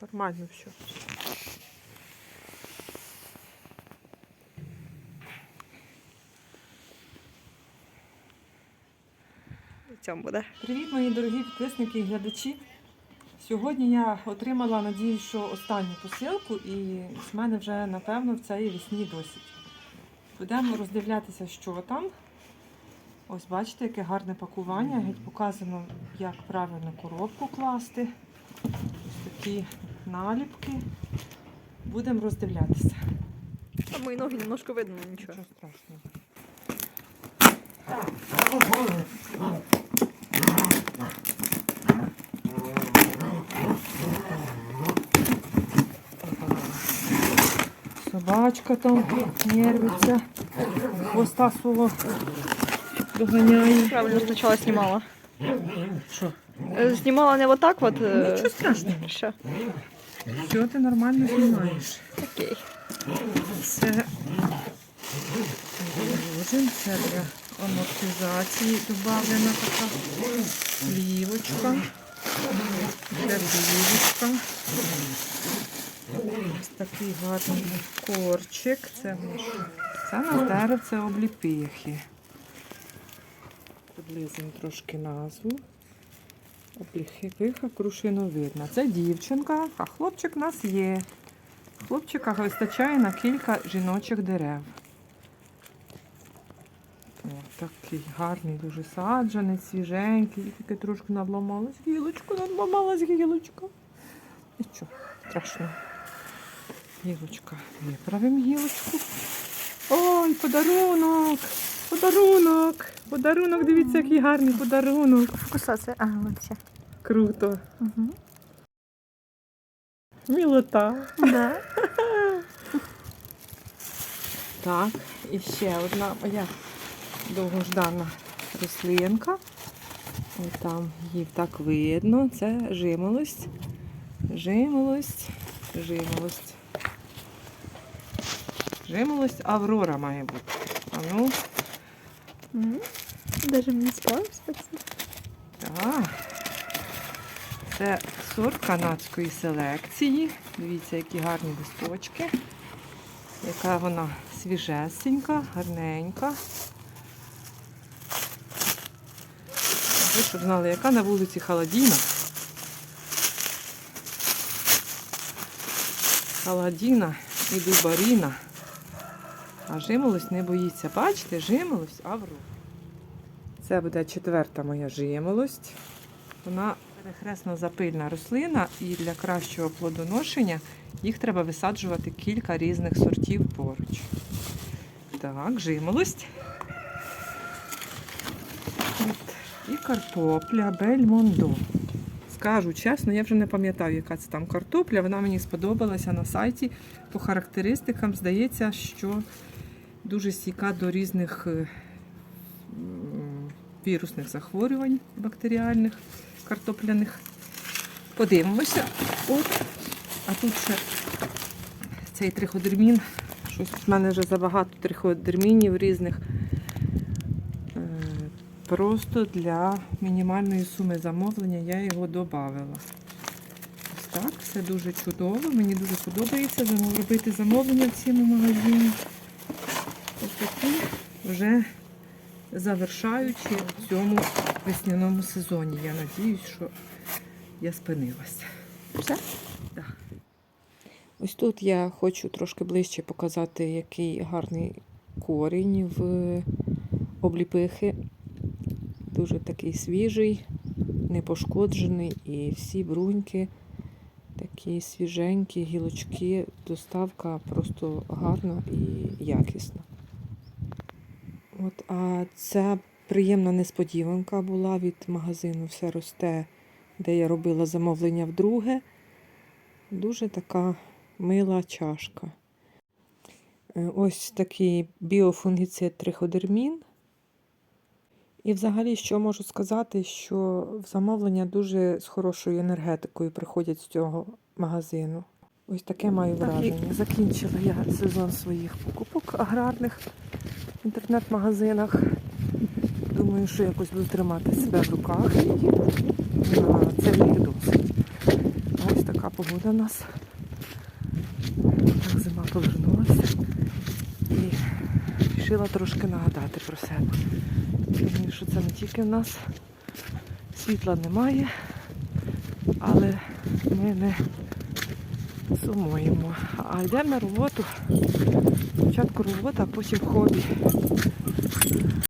Нормально все. Цьому буде. Привіт, мої дорогі підписники і глядачі. Сьогодні я отримала, надіюсь, що останню посилку, і з мене вже, напевно, в цій весні досить. Будемо роздивлятися, що там. Ось бачите, яке гарне пакування. Геть показано, як правильно коробку класти. Ось такі наліпки. Будемо роздивлятися. А мої ноги немножко видно, нічого. Нічого страшного. Собачка там нервиться, хвоста свого доганяє. Правильно спочатку знімала. Що? Е, Знімала не отак от. е, Нічого страшного. Що? Все ти нормально знімаєш. Окей. Це ложим, це для амортизації додавлена така плівочка. Це плівочка. Ось такий гарний корчик. Це, в це на дерево, це обліпихи. Приблизимо трошки назву. Обліпиха крушиновидна. Це дівчинка, а хлопчик у нас є. Хлопчика вистачає на кілька жіночих дерев. О, такий гарний, дуже саджаний, свіженький. Тільки трошки надламалась гілочка, надламалась гілочка. Нічого, страшного. Гілочка. Виправимо гілочку. Ой, подарунок! Подарунок! Подарунок, дивіться, який гарний подарунок. Фокусація. А, от. Круто. Угу. Мілота. Да. Так, і ще одна моя довгождана рослинка. Ось там її так видно. Це жимолость. Жимолость, жимолость. Жимолость Аврора має бути. А ну, Мгм. Даже мені справився. так. Це сорт канадської селекції. Дивіться, які гарні листочки. Яка вона свіжесенька, гарненька. Ви щоб знали, яка на вулиці Халадіна. Халадіна і Дубаріна. А жимолость не боїться. Бачите, жимолость авру. Це буде четверта моя жимолость. Вона перехресно запильна рослина, і для кращого плодоношення їх треба висаджувати кілька різних сортів поруч. Так, жимолость. От. І картопля Бельмондо. Скажу чесно, я вже не пам'ятаю, яка це там картопля. Вона мені сподобалася на сайті. По характеристикам здається, що дуже стійка до різних е, вірусних захворювань бактеріальних, картопляних. Подивимося. От. А тут ще цей триходермін. Щось в мене вже забагато триходермінів різних. Е, Просто для мінімальної суми замовлення я його додавала. Ось так, все дуже чудово. Мені дуже подобається робити замовлення в цьому магазині. Ось такі вже завершаючи в цьому весняному сезоні. Я надіюсь, що я спинилася. Все? Так. Ось тут я хочу трошки ближче показати, який гарний корінь в обліпихи. Дуже такий свіжий, непошкоджений і всі бруньки такі свіженькі, гілочки, доставка просто гарна і якісна. От, а ця приємна несподіванка була від магазину Все росте, де я робила замовлення вдруге. Дуже така мила чашка. Е, Ось такий біофунгіцид триходермін. І взагалі, що можу сказати, що в замовлення дуже з хорошою енергетикою приходять з цього магазину. Ось таке маю Так, враження. Закінчила я сезон своїх покупок аграрних інтернет-магазинах. Думаю, що якось буду тримати себе в руках і на це досить. Ось така погода у нас. Так зима повернулася. І вирішила трошки нагадати про себе. Думаю, що це не тільки в нас світла немає, але ми не сумуємо. А йдемо на роботу. Спочатку робота, а потім хобі.